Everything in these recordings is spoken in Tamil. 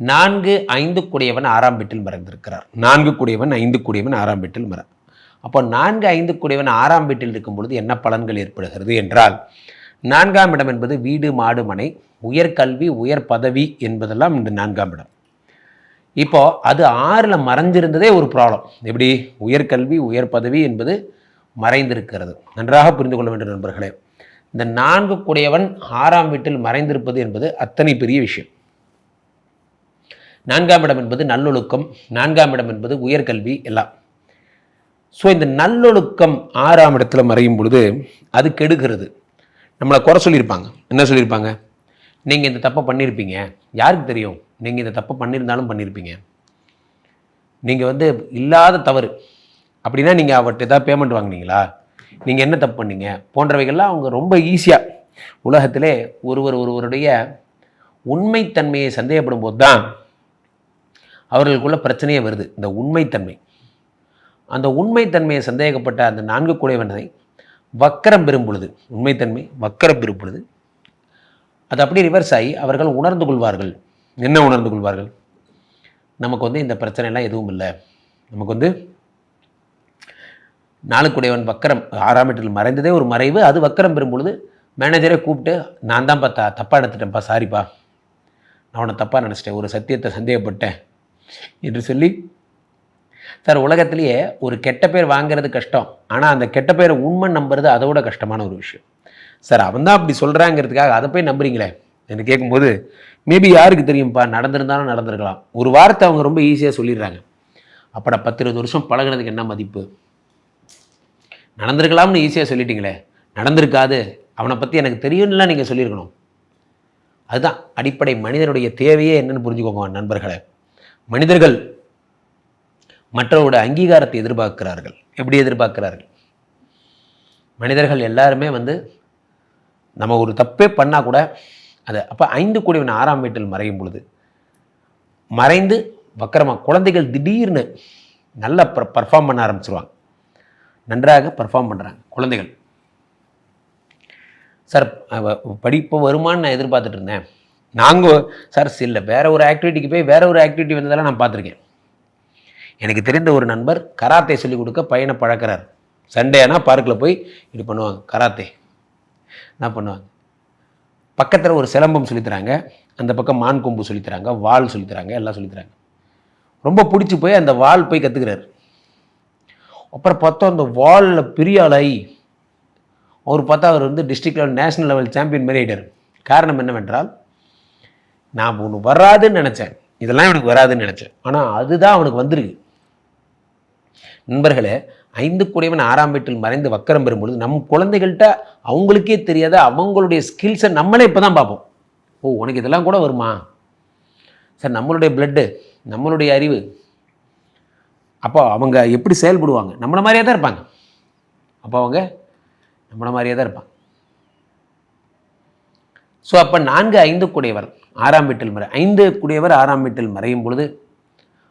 நான்கு ஐந்து கூடியவன் ஆறாம் வீட்டில் மறைந்திருக்கிறார். நான்கு கூடியவன் ஐந்து கூடியவன் ஆறாம் வீட்டில் மற அப்போ நான்கு ஐந்து கூடியவன் ஆறாம் வீட்டில் இருக்கும் பொழுது என்ன பலன்கள் ஏற்படுகிறது என்றால் நான்காம் இடம் என்பது வீடு மாடு மனை உயர்கல்வி உயர் பதவி என்பதெல்லாம் இந்த நான்காம் இடம். இப்போ அது ஆறில் மறைஞ்சிருந்ததே ஒரு ப்ராப்ளம் எப்படி? உயர்கல்வி உயர் பதவி என்பது மறைந்திருக்கிறது. நன்றாக புரிந்து கொள்ள வேண்டும் நண்பர்களே. இந்த நான்கு கூடியவன் ஆறாம் வீட்டில் மறைந்திருப்பது என்பது அத்தனை பெரிய விஷயம். நான்காம் இடம் என்பது நல்லொழுக்கம் நான்காம் இடம் என்பது உயர்கல்வி எல்லாம். ஸோ இந்த நல்லொழுக்கம் ஆறாம் இடத்துல மறையும் பொழுது அது கெடுகிறது. நம்மளை குறை சொல்லியிருப்பாங்க. என்ன சொல்லியிருப்பாங்க? நீங்கள் இந்த தப்பை பண்ணியிருப்பீங்க. யாருக்கு தெரியும்? நீங்கள் இந்த தப்பை பண்ணியிருந்தாலும் பண்ணியிருப்பீங்க. நீங்கள் வந்து இல்லாத தவறு. அப்படின்னா நீங்கள் அவர்கிட்ட ஏதாவது பேமெண்ட் வாங்குனீங்களா? நீங்கள் என்ன தப்பு பண்ணீங்க? போன்றவைகள்லாம் அவங்க ரொம்ப ஈஸியாக உலகத்திலே ஒருவர் ஒருவருடைய உண்மைத்தன்மையை சந்தேகப்படும் போது தான் அவர்களுக்குள்ள பிரச்சனையே வருது. இந்த உண்மைத்தன்மை. அந்த உண்மைத்தன்மையை சந்தேகப்பட்ட அந்த நான்கு குடைவனை வக்கரம் பெறும் பொழுது உண்மைத்தன்மை வக்கரம் பெறும் பொழுது அது அப்படியே ரிவர்ஸ் ஆகி அவர்கள் உணர்ந்து கொள்வார்கள். என்ன உணர்ந்து கொள்வார்கள்? நமக்கு வந்து இந்த பிரச்சனைலாம் எதுவும் இல்லை. நமக்கு வந்து நாளுக்குடையவன் வக்கரம் ஆறாம் வீட்டில் மறைந்ததே ஒரு மறைவு. அது வக்கரம் பெறும் பொழுது மேனேஜரே கூப்பிட்டு நான் தான் பார்த்தா தப்பாக எடுத்துட்டேன்ப்பா சாரிப்பா நான் உன்னை தப்பாக நினச்சிட்டேன். ஒரு சத்தியத்தை சந்தேகப்பட்டேன். என்று சொல்லி சார் உலகத்திலேயே ஒரு கெட்ட பேர் வாங்கிறது கஷ்டம். ஆனால் அந்த கெட்ட பேரை உண்மை நம்புறது அதோட கஷ்டமான ஒரு விஷயம். சார் அவன் தான் அப்படி சொல்கிறாங்கிறதுக்காக அதை போய் நம்புறீங்களே என்று கேட்கும்போது மேபி யாருக்கு தெரியும்ப்பா நடந்திருந்தாலும் நடந்திருக்கலாம். ஒரு வார்த்தை அவங்க ரொம்ப ஈஸியாக சொல்லிடுறாங்க. அப்படா பத்து இருபது வருஷம் பழகுனதுக்கு என்ன மதிப்பு? நடந்திருக்கலாம்னு ஈஸியாக சொல்லிட்டீங்களே. நடந்திருக்காது. அவனை பற்றி எனக்கு தெரியும்லாம் நீங்கள் சொல்லியிருக்கணும். அதுதான் அடிப்படை மனிதனுடைய தேவையே என்னென்னு புரிஞ்சுக்கோங்க நண்பர்களை. மனிதர்கள் மற்றவருடைய அங்கீகாரத்தை எதிர்பார்க்கிறார்கள். எப்படி எதிர்பார்க்கிறார்கள்? மனிதர்கள் எல்லாருமே வந்து நம்ம ஒரு தப்பே பண்ணால் கூட அது அப்போ ஐந்து கூடியவன் ஆறாம் வீட்டில் மறையும் பொழுது மறைந்து வக்கரமாக குழந்தைகள் திடீர்னு நல்லா பர்ஃபார்ம் பண்ண ஆரம்பிச்சிருவாங்க. நன்றாக பர்ஃபார்ம் பண்ணுறாங்க குழந்தைகள். சார் படிப்பு வருமான்னு நான் எதிர்பார்த்துட்டு இருந்தேன். நாங்கள் சார் இல்லை வேற ஒரு ஆக்டிவிட்டிக்கு போய் வேற ஒரு ஆக்டிவிட்டி வந்ததெல்லாம் நான் பார்த்துருக்கேன். எனக்கு தெரிந்த ஒரு நண்பர் கராத்தே சொல்லிக் கொடுக்க பையனை பழக்கிறார். சண்டே ஆனால் பார்க்கில் போய் இது பண்ணுவாங்க கராத்தே. என்ன பண்ணுவாங்க? பக்கத்தில் ஒரு சிலம்பம் சொல்லித் தராங்க அந்த பக்கம் மான் கொம்பு சொல்லித்தராங்க வால் சொல்லித்தராங்க எல்லாம் சொல்லித்தராங்க ரொம்ப பிடிச்சி போய் அந்த வால் போய் கற்றுக்கிறார் அப்புறம் பார்த்தா அந்த வாலில் பெரிய ஆளாகி அவர் பார்த்தா அவர் வந்து district level national level champion மாரி ஆகிட்டார் காரணம் என்னவென்றால் நான் ஒன்று வராதுன்னு நினச்சேன். இதெல்லாம் இவனுக்கு வராதுன்னு நினச்சேன். ஆனால் அதுதான் அவனுக்கு வந்திருக்கு. நண்பர்களே ஐந்து கூடியவன் ஆறாம் வீட்டில் மறைந்து வக்கரம் பெறும்பொழுது நம் குழந்தைகள்கிட்ட அவங்களுக்கே தெரியாத அவங்களுடைய ஸ்கில்ஸை நம்மளே இப்போ தான் பார்ப்போம். ஓ உனக்கு இதெல்லாம் கூட வருமா? சார் நம்மளுடைய பிளட்டு நம்மளுடைய அறிவு. அப்போ அவங்க எப்படி செயல்படுவாங்க? நம்மளை மாதிரியே தான் இருப்பாங்க. அப்போ அவங்க நம்மளை மாதிரியே தான் இருப்பாங்க. ஸோ அப்போ நான்கு ஐந்து குடையவர் ஆறாம் வீட்டில் மறை. ஐந்து குடையவர் ஆறாம் வீட்டில் மறையும் பொழுது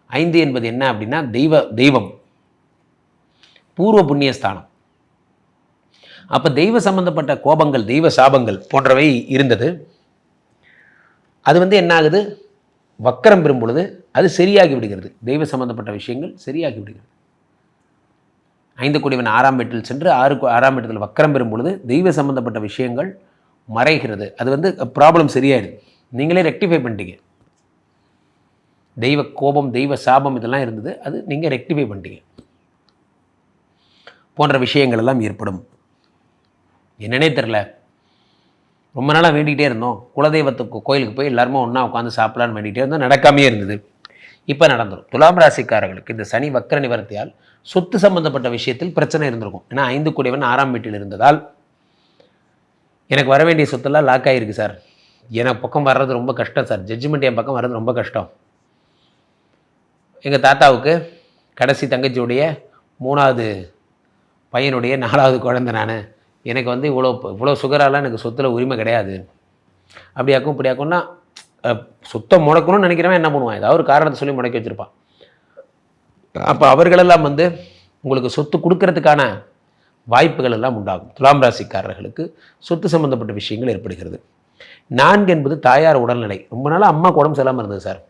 ஐந்து என்பது என்ன அப்படின்னா தெய்வ தெய்வம். பூர்வ புண்ணிய ஸ்தானம். அப்போ தெய்வ சம்பந்தப்பட்ட கோபங்கள் தெய்வ சாபங்கள் போன்றவை இருந்தது. அது வந்து என்ன ஆகுது? வக்கரம் பெறும் பொழுது அது சரியாகி விடுகிறது. தெய்வ சம்பந்தப்பட்ட விஷயங்கள் சரியாகி விடுகிறது. ஐந்து கோடிவன் ஆறாம் வீட்டில் சென்று ஆறு ஆறாம் வீட்டில் வக்கரம் பெறும் பொழுது தெய்வ சம்பந்தப்பட்ட விஷயங்கள் மறைகிறது. அது வந்து ப்ராப்ளம் சரியாயிடுது. நீங்களே ரெக்டிஃபை பண்ணிட்டீங்க. தெய்வ கோபம் தெய்வ சாபம் இதெல்லாம் இருந்தது. அது நீங்கள் ரெக்டிஃபை பண்ணிட்டீங்க. போன்ற விஷயங்கள் எல்லாம் ஏற்படும். என்னன்னே தெரில ரொம்ப நாளாக வேண்டிகிட்டே இருந்தோம். குலதெய்வத்துக்கு கோயிலுக்கு போய் எல்லாருமே ஒன்றா உட்காந்து சாப்பிடலான்னு வேண்டிகிட்டே இருந்தோம். நடக்காமையே இருந்தது. இப்போ நடந்துடும் துலாம் ராசிக்காரர்களுக்கு இந்த சனி வக்கர நிவர்த்தியால் சொத்து சம்பந்தப்பட்ட விஷயத்தில் பிரச்சனை இருந்திருக்கும். ஏன்னா ஐந்து கூடியவன் ஆறாம் வீட்டில் இருந்ததால் எனக்கு வர வேண்டிய சொத்தெல்லாம் லாக் ஆகிருக்கு சார் எனக்கு பக்கம் வர்றது ரொம்ப கஷ்டம் சார் ஜட்ஜ்மெண்ட் என் பக்கம் வர்றது ரொம்ப கஷ்டம். எங்கள் தாத்தாவுக்கு கடைசி தங்கச்சியுடைய மூணாவது பையனுடைய நாலாவது குழந்தை நான். எனக்கு வந்து இவ்வளோ இவ்வளோ சுகராலாம் எனக்கு சொத்துல உரிமை கிடையாது. அப்படியாக்கும் இப்படியாக்கும்னா சுத்தம் சொத்தை முடக்கணும்னு நினைக்கிறவன் என்ன பண்ணுவான்? ஏதாவது ஒரு காரணத்தை சொல்லி முடக்கி வச்சுருப்பான். அப்போ அவர்களெல்லாம் வந்து உங்களுக்கு சொத்து கொடுக்கறதுக்கான வாய்ப்புகள் எல்லாம் உண்டாகும். துலாம் ராசிக்காரர்களுக்கு சொத்து சம்பந்தப்பட்ட விஷயங்கள் ஏற்படுகிறது. நான்கு என்பது தாயார் உடல்நிலை. ரொம்ப நாளாக அம்மா உடம்பு சரியில்லாமல் இருந்தது சார்.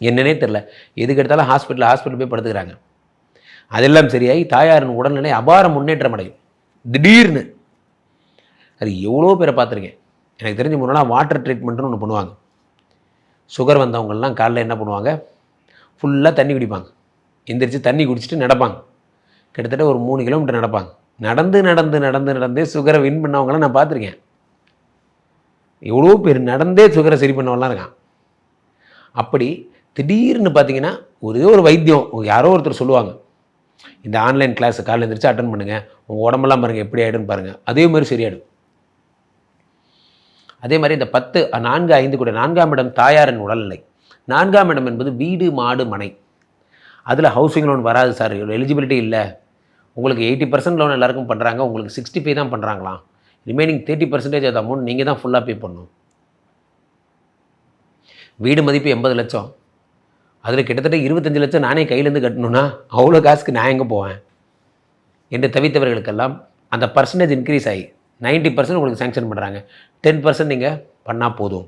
என்னன்னே தெரில எதுக்கு எடுத்தாலும் ஹாஸ்பிட்டல் ஹாஸ்பிட்டல் போய் படுத்துக்கிறாங்க. அதெல்லாம் சரியாகி தாயாரின் உடல்நிலை அபார முன்னேற்றம் அடையும். திடீர்னு. அது எவ்வளோ பேரை பார்த்துருக்கேன். எனக்கு தெரிஞ்ச முன்னாடி வாட்டர் ட்ரீட்மெண்ட்னு ஒன்று பண்ணுவாங்க. சுகர் வந்தவங்கெல்லாம் காலைல என்ன பண்ணுவாங்க? ஃபுல்லாக தண்ணி குடிப்பாங்க. எந்திரிச்சு தண்ணி குடிச்சிட்டு நடப்பாங்க. கிட்டத்தட்ட ஒரு மூணு கிலோமீட்டர் நடப்பாங்க. நடந்து நடந்து நடந்து நடந்தே சுகரை வின் பண்ணவங்களாம் நான் பார்த்துருக்கேன். எவ்வளோ பேர் நடந்தே சுகரை சரி பண்ணவெல்லாம் இருக்கான். அப்படி திடீர்னு பார்த்தீங்கன்னா ஒரே ஒரு வைத்தியம் யாரோ ஒருத்தர் சொல்லுவாங்க. இந்த ஆன்லைன் கிளாஸ் காலையில் எழுந்திரிச்சு அட்டன் பண்ணுங்கள் உங்கள் உடம்பெல்லாம் பாருங்கள் எப்படி ஆகிடுன்னு பாருங்கள் அதே மாதிரி சரியாயிடும். அதே மாதிரி இந்த பத்து நான்கு ஐந்து கூட நான்காம் இடம் தாயாரின் உடல்நிலை. நான்காம் இடம் என்பது வீடு மாடு மனை. அதில் ஹவுசிங் லோன் வராது சார் எலிஜிபிலிட்டி இல்லை. உங்களுக்கு எயிட்டி பர்சன்ட் லோன் எல்லாருக்கும் பண்ணுறாங்க உங்களுக்கு சிக்ஸ்டி பே தான் பண்ணுறாங்களாம் ரிமைனிங் தேர்ட்டி பர்சன்டேஜ் அது அமௌண்ட் நீங்கள் தான் ஃபுல்லாக பே பண்ணணும். வீடு மதிப்பு எண்பது லட்சம். அதில் கிட்டத்தட்ட இருபத்தஞ்சு லட்சம் நானே கையிலேருந்து கட்டணும்னா அவ்வளோ காசுக்கு நான் எங்கே போவேன்? என்று தவித்தவர்களுக்கெல்லாம் அந்த பர்சன்டேஜ் இன்க்ரீஸ் ஆகி 90% பர்சன்ட் உங்களுக்கு சேங்ஷன் பண்ணுறாங்க டென் பர்சன்ட் நீங்கள் பண்ணால் போதும்.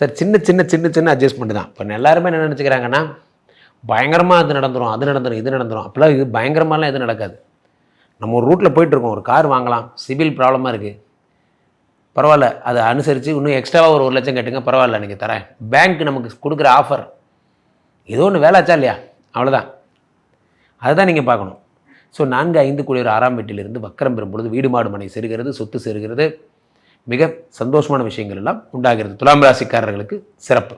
சார் சின்ன சின்ன சின்ன சின்ன அட்ஜஸ்ட்மெண்ட் தான். இப்போ எல்லாருமே என்ன நினச்சிக்கிறாங்கன்னா பயங்கரமாக அது நடந்துடும் அது நடந்துடும் இது நடந்துடும் அப்போல்லாம் இது பயங்கரமாலாம் எதுவும் நடக்காது. நம்ம ஒரு ரூட்டில் போயிட்டுருக்கோம் ஒரு கார் வாங்கலாம் சிவில் ப்ராப்ளமாக இருக்குது பரவாயில்ல அதை அனுசரித்து இன்னும் எக்ஸ்ட்ராவாக ஒரு ஒரு லட்சம் கட்டுங்க பரவாயில்ல நீங்கள் தரேன். பேங்க் நமக்கு கொடுக்குற ஆஃபர் ஏதோ ஒன்று வேலாச்சா இல்லையா? அவ்வளோதான் அதுதான் நீங்கள் பார்க்கணும். ஸோ நான்கு ஐந்து குளிர் ஆறாம் வீட்டிலிருந்து வக்கரம் பெறும்பொழுது வீடு மாடு மனை செருகிறது சொத்து செருகிறது. மிக சந்தோஷமான விஷயங்கள் எல்லாம் உண்டாகிறது. துலாம் ராசிக்காரர்களுக்கு சிறப்பு.